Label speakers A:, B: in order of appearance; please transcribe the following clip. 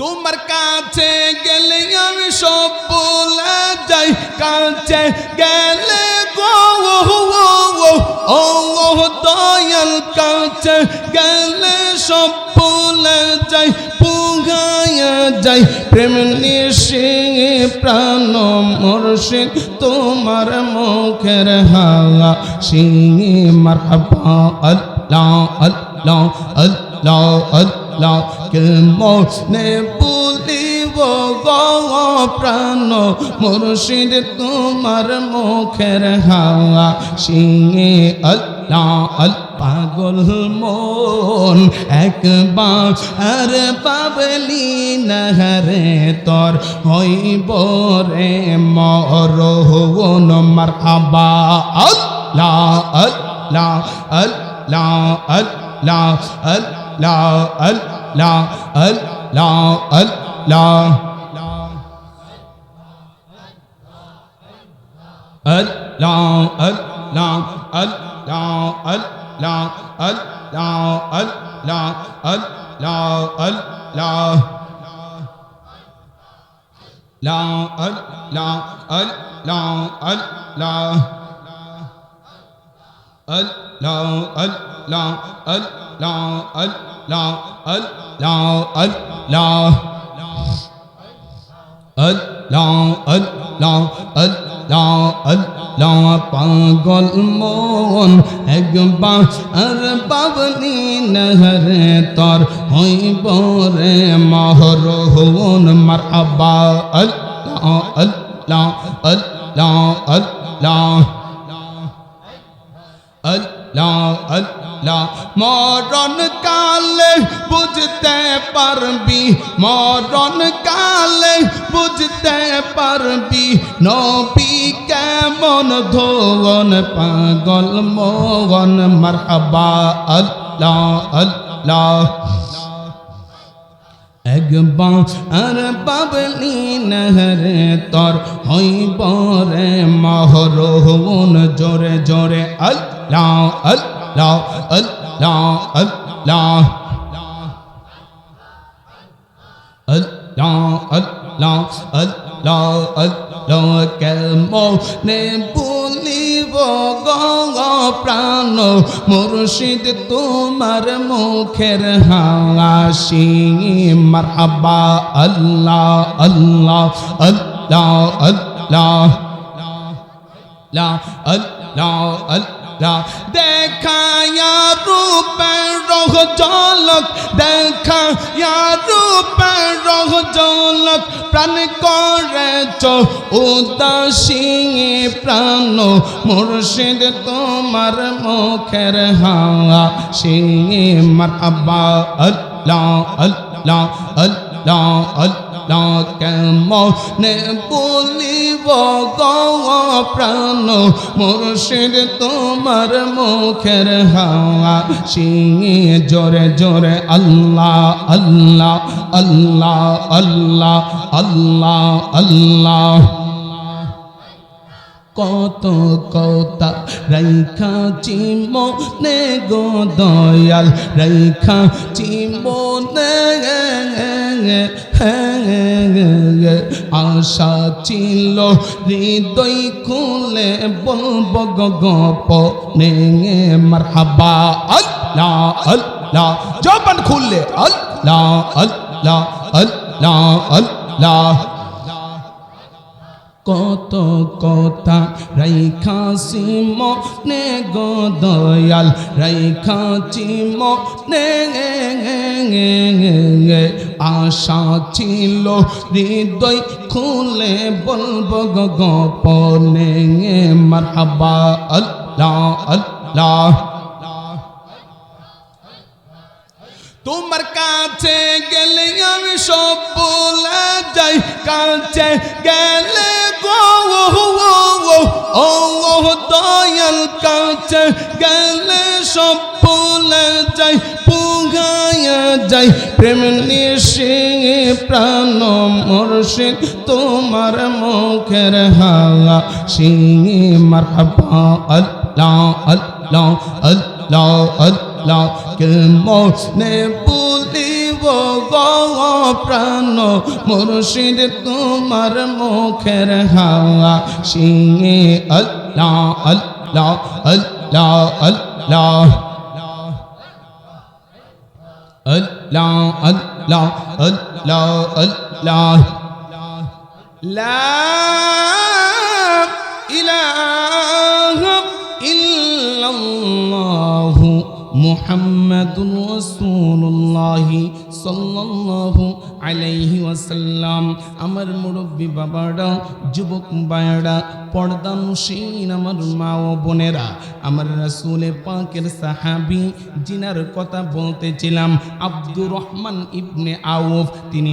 A: তোমার কাছে গেলে আমি সব বলে যাই। কাছে গেলে গো, ও দয়াল, কাছে গেলে সব বলে যাই পুগায়া যাই। প্রেম নিশে, প্রাণ মুর্শিদ তোমার মুখের হাওয়া সিংহে মারহাবা। আল্লাহ আল্লাহ আল্লাহ আল্লাহ। কে মনে বলিব প্রাণ, মুর্শিদ, তোমার মুখের হাওয়া সিংহে আল্লাহ আল পাগল মন, একবার আর পাবলি নহরে তর হইব রে মরহন মার আবা আল্লাহ আল্লাহ আল্লাহ আল্লাহ আল্লাহ আল্লাহ আল্লাহ আল্লাহ Allah, Allah, Allah, Allah, Allah, Allah, Allah, Allah. لا ال لا ال لا ال لا ال لا ال لا ال لا ال لا পাগল মন একবার বাবনি নহরে তর হইব রে মহর হন মার আব্বা আল لا لا ال لا ال لا ال لا ال আল্লাহ মরণ কালে বুঝতে পারবি, মরণ কালে বুঝতে পারবি, নবী কেমন ধোগন পাগল মোগন মারহাবা, আল্লাহ আল্লাহ। দেখবা আর বাবলি নহর তর হইব রে মহর হন জোরে জোরে আল লাও আল লাও আল লাও আল আল্লাহ কেমনে বলিব গঙ্গ প্রাণ মুর্শিদ তোমার মুখের হাসি মারহাবা আল্লাহ আল্লাহ আল্লাহ আল্লাহ লা আল্লাহ আল্লাহ দেখা রূপের রহ জলক দেখা রূপের রহ জলক প্রাণ করেছ উদাসী প্রাণ, মুর্শিদ তোমার মুখের হাওয়া, সিংহে মারহাবা, আল্লাহ আল্লাহ আল্লাহ আল্লাহ। কেমনে বলিব, গো প্রাণ মুর্শিদ, তোমার মুখের হাওয়া সিঙে জোরে জোরে আল্লাহ আল্লাহ আল্লাহ আল্লাহ আল্লাহ আল্লাহ। কত কতা রেখা চিমনে গো দয়াল রেখা চিমনে আশা ছিল হৃদয় খুলে বলব গপ নে মারহাবা, আল্লাহ আল্লাহ। জবান খুললে, আল্লাহ আল্লাহ আল্লাহ আল্লাহ। কত কথা রাইখা সিম নে গো দয়াল রাইখা চিম নে আশা ছিল হৃদয় খুলে বলব গপনে, মারহাবা আল্লাহ আল্লাহ। তোমার কাছে গেলে আমি সব বলে যাই, কাছে গেলে কাছে গেলে সব বলে যাই পুগায়া যাই। প্রেম নিশে, প্রাণ মুর্শিদ, তোমার মুখের হাওয়া সিংহে মারহাবা, আল্লাহ আল্লাহ আল্লাহ আল্লাহ। কে মনে বলিব গো, প্রাণ মুর্শিদ, তোমার মুখের হাওয়া সিংহে আল্লাহ আল্লাহ। لا ال لا ال لا. ال لا ال لا ال لا ال لا. لا إله إلا الله محمد رسول الله. সাল্লাল্লাহু আলাইহি ওয়াসাল্লাম। আমার মুরব্বী বাবারা, যুবক ভাইয়েরা পর্দানুসীন আমার মা ও বোনেরা, আমার রাসুলে পাকের সাহাবী, জিনার কথা বলতেছিলাম আব্দুর রহমান ইবনে আউফ, তিনি